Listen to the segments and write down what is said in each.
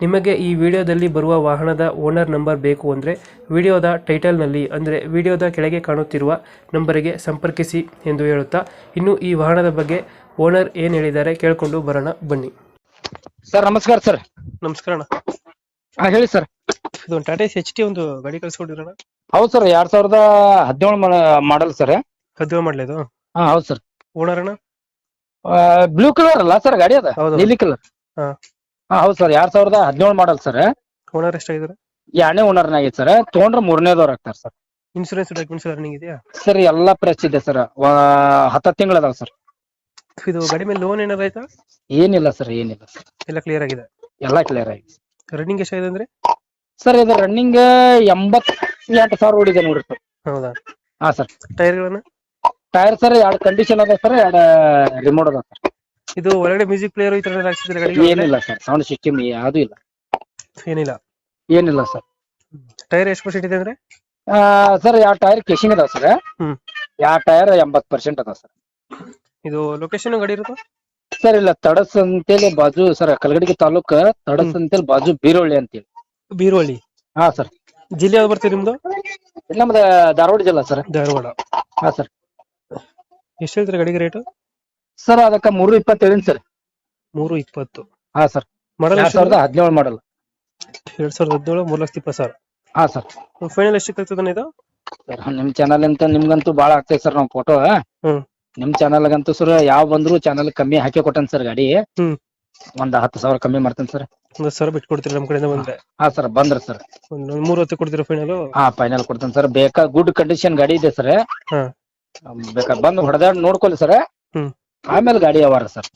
ನಿಮಗೆ ಈ ವಿಡಿಯೋದಲ್ಲಿ ಬರುವ ವಾಹನದ ಓನರ್ ನಂಬರ್ ಬೇಕು ಅಂದರೆ ವಿಡಿಯೋದ ಟೈಟಲ್ನಲ್ಲಿ ಅಂದರೆ ವಿಡಿಯೋದ ಕೆಳಗೆ ಕಾಣುತ್ತಿರುವ ನಂಬರಿಗೆ ಸಂಪರ್ಕಿಸಿ ಎಂದು ಹೇಳುತ್ತಾ ಇನ್ನು ಈ ವಾಹನದ ಬಗ್ಗೆ ಓನರ್ ಏನು ಹೇಳಿದ್ದಾರೆ ಕೇಳಿಕೊಂಡು ಬರೋಣ ಬನ್ನಿ. ಸರ್ ನಮಸ್ಕಾರ ಸರ್. ನಮಸ್ಕಾರ ಅಣ್ಣ. ಹಾ ಹೇಳಿ ಸರ್. ಇದು ಟಾಟಾ ಎಚ್ ಟಿ ಒಂದು ಗಾಡಿ ಕಳ್ಸಿಕೊಂಡಿರೋಣ ಹೌದು ಸರ್ ಎರಡ್ ಸಾವಿರದ ಹದಿನೇಳು ಮಾಡಲ್ ಸರ್. ಹದಿನೇಳು ಮಾಡಲಿದು ಹಾ ಹೌದು ಸರ್. ಓನರ್ ಅಣ್ಣ? ಬ್ಲೂ ಕಲರ್ ಅಲ್ಲ ಸರ್ ಗಾಡಿ ಅದ. ಹೌದು. ನೀಲಿ ಕಲರ್ ಹಾ. ಹಾ ಹೌದು ಸರ್. ಎರಡ್ ಸಾವಿರದ ಹದಿನೇಳು ಮಾಡಲ್ ಸರ್ ಓನರ್ ಎಷ್ಟಾಗಿದ್ದಾರೆ? ಎರಡನೇ ಓನರ್ನಾಗೈತೆ ಸರ್ ತೊಗೊಂಡ್ರೆ ಮೂರನೇದವ್ರು ಆಗ್ತಾರೆ ಸರ್. ಇನ್ಶೂರೆನ್ಸ್ ಡಾಕ್ಯುಮೆಂಟ್ಸ್ ರನ್ನಿಂಗ್ ಇದೆಯಾ? ಸರ್ ಎಲ್ಲ ಪ್ರೆಸ್ ಇದೆ ಸರ್. ಹತ್ತು ತಿಂಗಳು ಅದಾವ ಸರ್. ಇದು ಕಡಿಮೆ ಮೇಲೆ ಲೋನ್ ಏನಾರ ಆಯ್ತಾ? ಏನಿಲ್ಲ ಸರ್ ಏನಿಲ್ಲ ಸರ್. ಎಲ್ಲ ಕ್ಲಿಯರ್ ಆಗಿದೆ? ಎಲ್ಲಾ ಕ್ಲಿಯರ್ ಆಗಿದೆ. ರನ್ನಿಂಗ್ ಎಷ್ಟಾಗಿದೆ ಅಂದ್ರೆ? ಸರ್ ಇದು ರನ್ನಿಂಗ್ ಎಂಬತ್ ಎಂಟು ಸಾವಿರ ಓಡಿದೆ ನೋಡ್ರಿ ಸರ್. ಹೌದಾ? ಹಾ ಸರ್. ಟೈರ್ಗಳನ್ನ ಟೈರ್ ಸರ್ ಎರಡು ಕಂಡೀಷನ್ ಅದ ಸರ್. ಎರಡು ರಿಮೋಟ್ ಅದ ಸರ್. ಇದು ಒಳಗಡೆ ಮ್ಯೂಸಿಕ್ ಪ್ಲೇಯರ್ ಈ ತರ ಹಾಕ್ಸಿದ್ರೆ ಏನಿಲ್ಲ ಸರ್ ಸೌಂಡ್ ಸಿಸ್ಟಮ್ ಯಾವುದು ಇಲ್ಲ. ಏನಿಲ್ಲ. ಏನಿಲ್ಲ ಸರ್ ಟೈರ್ ಎಷ್ಟು ಪರ್ಸೆಂಟ್ ಇದೆ ಅಂದ್ರೆ? ಆ, ಸರ್ ಯಾವ ಟೈರ್ ಕೇಶಿಂಗ್ ಅದಾವ ಸರ್ ಹ್ಮ್. ಯಾವ ಟೈರ್ ಎಂಬತ್ ಪರ್ಸೆಂಟ್ ಅದಾವ ಸರ್ ಇದು ಲೊಕೇಶನ್ ಗಾಡಿ ಇರೋದು ಸರ್ ಇಲ್ಲ ತಡಸ್ ಅಂತೇಳಿ ಬಾಜು ಸರ್ ಕಲಗಡಿಗೆ ತಾಲೂಕ್ ತಡಸ್ ಅಂತೇಳಿ ಬಾಜು ಬೀರೋಳ್ಳಿ ಅಂತೇಳಿ. ಬೀರೋಳ್ಳಿ? ಹಾ ಸರ್ ಜಿಲ್ಲೆ ಯಾವ್ದು ಬರ್ತೀರಿ ನಿಮ್ದು? ನಮ್ದು ಧಾರವಾಡ ಜಿಲ್ಲಾ ಸರ್ ಧಾರವಾಡ. ಹಾ ಸರ್ ಎಷ್ಟು ಹೇಳ್ತೀರಿ ಗಾಡಿಗೆ ರೇಟ್ ಸರ್ ಅದಕ್ಕ ಮೂರು ಇಪ್ಪತ್ತೇಳು ಸರ್ ಮೂರು ಇಪ್ಪತ್ತು. ಹಾ ಸರ್ ಮಾಡಲ್ ಎರಡ್ ಸಾವಿರದ ಹದಿನೇಳು ಮಾಡಲ್. ಎರಡ್ ಸಾವಿರದ ಹದಿನೇಳು ಮೂರು ಲಕ್ಷ ಇಪ್ಪತ್ತು ಸಾವಿರ. ಹಾ ಸರ್ ಫೈನಲ್ ಎಷ್ಟು ಆಗ್ತದೆ ಇದು? ಸರ್ ನಿಮ್ ಚಾನಲ್ ಅಂತ ನಿಮ್ಗಂತೂ ಬಾಳ ಆಗ್ತೈತೆ ಸರ್ ನಾವ್ ಫೋಟೋ ಹ್ಮ್. ನಿಮ್ ಚಾನಲ್ ಗಂತೂ ಸರ್ ಯಾವ ಬಂದ್ರು ಚಾನಲ್ ಕಮ್ಮಿ ಹಾಕಿ ಕೊಟ್ಟನ್ ಸರ್ ಗಾಡಿ. ಹ್ಮ್. ಒಂದ್ ಹತ್ತು ಸಾವಿರ ಕಮ್ಮಿ ಮಾಡ್ತೇನೆ ಸರ್ ಒಂದು ಸಾವಿರ ಬಿಟ್ಟು ಕೊಡ್ತೀರಿ ನಮ್ಮ ಕಡೆಯಿಂದ ಬಂದ್ರೆ. ಹಾ ಸರ್ ಬಂದ್ರ ಸರ್ ಒಂದು ಮೂರು ಹೊತ್ತು ಕೊಡ್ತೀರಾ ಫೈನಲ್ ಹಾ ಫೈನಲ್ ಕೊಡ್ತೇನೆ ಸರ್ ಬೇಕಾ ಗುಡ್ ಕಂಡೀಷನ್ ಗಾಡಿ ಇದೆ ಸರ್ ಬೇಕಾ ಬಂದ್ ಬಂದು ಹೊಡೆದಾಡ್ ನೋಡ್ಕೊಳ್ಳಿ ಸರ್ ಹ್ಮ್. ಆಮೇಲೆ ಗಾಡಿ ಅವಾರ ಸರ್?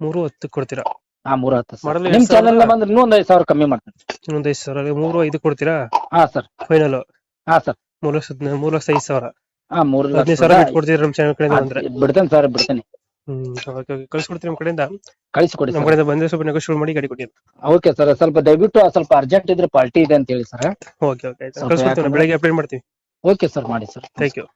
ಮೂರು ಹತ್ತು ಕೊಡ್ತೀರಾ? ಹಾ ಮೂರ್ ಹತ್ತು ಸರ್. Model ನಿಮ್ ಎರಡ್ ಬಂದ್ರೆ ಇನ್ನೊಂದ್ ಐದ್ ಸಾವಿರ ಕಮ್ಮಿ ಮಾಡ್ತೀನಿ. ಇನ್ನೊಂದು ಐದು ಸಾವಿರ ಮೂರು ಐದು ಕೊಡ್ತೀರಾ? ಹಾ ಸರ್. ಫೈನಲ್. ಹಾ ಸರ್. ಮೂರು ಲಕ್ಷ ಮೂರು ಲಕ್ಷ ಐದು ಸಾವಿರ. ಹಾ ಮೂರ್ ಹದಿನೈದು ಸಾವಿರ ಕೊಡ್ತೀರಾ ನಮ್ಮ ಚಾನಲ್ ಕಡೆಯಿಂದ ಬಂದ್ರೆ? ಬಿಡ್ತೇನೆ ಸರ್ ಬಿಡ್ತೇನೆ. ಹ್ಮ್ ಓಕೆ ಓಕೆ. ಕಳ್ಸಿಕೊಡ್ತೀವಿ ನಮ್ಮ ಕಡೆಯಿಂದ? ಕಳಿಸ್ಕೊಡಿ ನಮ್ಮ ಸರ್. ಕಡೆಯಿಂದ ಬಂದ್ರೆ ಸ್ವಲ್ಪ ನೆಗೋಶಿಯೇಟ್ ಮಾಡಿ ಗಾಡಿ ಕೊಡಿ ಓಕೆ ಸರ್ ಸ್ವಲ್ಪ ದಯವಿಟ್ಟು ಸ್ವಲ್ಪ ಅರ್ಜೆಂಟ್ ಇದ್ರೆ ಪಾರ್ಟಿ ಇದೆ ಅಂತ ಹೇಳಿ ಸರ್. ಓಕೆ ಓಕೆ ಆಯ್ತು. ಸ್ವಲ್ಪ ಕಳ್ಸ್ಕೊಡ್ತೀವಿ ಯಾಕಂದ್ರೆ- ಬೆಳಗ್ಗೆ ಅಪ್ಡೇಟ್ ಮಾಡ್ತೀವಿ. ಓಕೆ ಸರ್ ಮಾಡಿ ಸರ್. Thank you